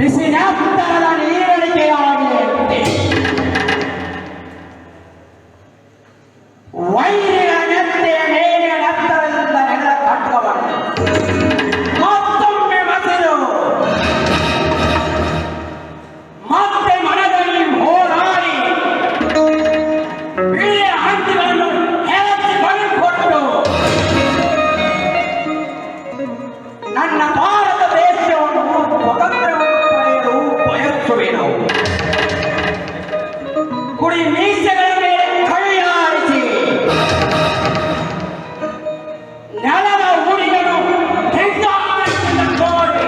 பிசினாத்தான ஈரடிக்கையாகியே வயிறு ನನ್ನ ನಾವು ಕುಡಿ ಮೀಸೆಗಳ ಮೇಲೆ ಕೈಯಾರಿಸಿ ನೆಲದ ಉಡಿಗಳು ನೋಡಿ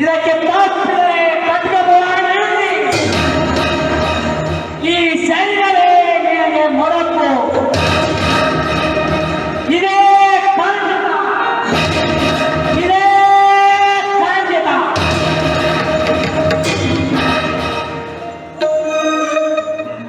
ಇದಕ್ಕೆ ತಾತ್ಪರ್ಯ